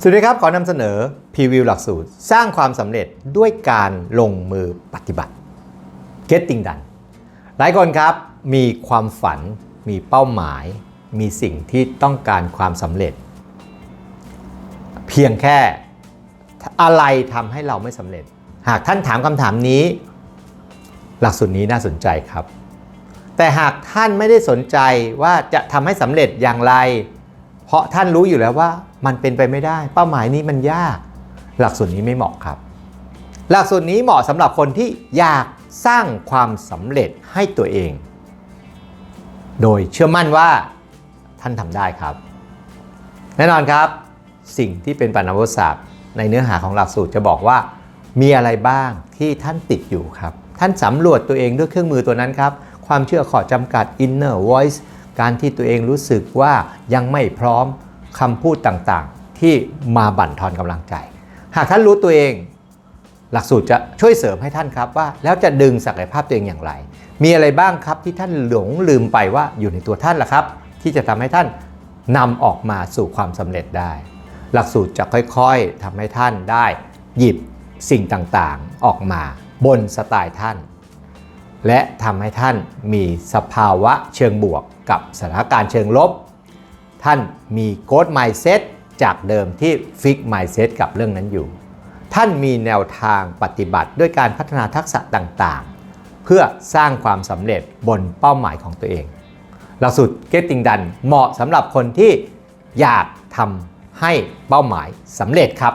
สวัสดีครับ ขอนำเสนอพรีวิวหลักสูตร สร้างความสำเร็จด้วยการลงมือปฏิบัติ Getting Done หลายคนครับมีความฝัน มีเป้าหมาย มีสิ่งที่ต้องการความสำเร็จ เพียงแค่อะไรทำให้เราไม่สำเร็จ หากท่านถามคำถามนี้ หลักสูตรนี้น่าสนใจครับ แต่หากท่านไม่ได้สนใจว่าจะทำให้สำเร็จอย่างไร เพราะท่านรู้อยู่แล้วว่ามันเป็นไปไม่ได้ เป้าหมายนี้มันยาก หลักสูตรนี้ไม่เหมาะครับ หลักสูตรนี้เหมาะสำหรับคนที่อยากสร้างความสำเร็จให้ตัวเอง โดยเชื่อมั่นว่าท่านทำได้ครับ แน่นอนครับ สิ่งที่เป็นปัญหาวิศาสตร์ในเนื้อหาของหลักสูตรจะบอกว่า มีอะไรบ้างที่ท่านติดอยู่ครับ ท่านสำรวจตัวเองด้วยเครื่องมือตัวนั้นครับ ความเชื่อขอจำกัด inner voice การที่ตัวเองรู้สึกว่ายังไม่พร้อมคำพูดต่างๆ ที่มาบั่นทอนกำลังใจ หากท่านรู้ตัวเอง หลักสูตรจะช่วยเสริมให้ท่านครับว่า แล้วจะดึงศักยภาพตัวเองอย่างไร มีอะไรบ้างครับที่ท่านหลงลืมไปว่าอยู่ในตัวท่านล่ะครับ ที่จะทำให้ท่านนำออกมาสู่ความสำเร็จได้ หลักสูตรจะค่อยๆทำให้ท่านได้ หยิบสิ่งต่างๆ ออกมาบนสไตล์ท่าน และทำให้ท่านมีสภาวะเชิงบวกกับสถานการณ์เชิงลบ ท่านมีโกดไมเซ็ตจากเดิมที่ฟิกไมเซ็ตกับเรื่องนั้นอยู่ ท่านมีแนวทางปฏิบัติด้วยการพัฒนาทักษะต่างๆ เพื่อสร้างความสำเร็จบนเป้าหมายของตัวเอง หลักสูตร Getting Done เหมาะสำหรับคนที่อยากทำให้เป้าหมายสำเร็จครับ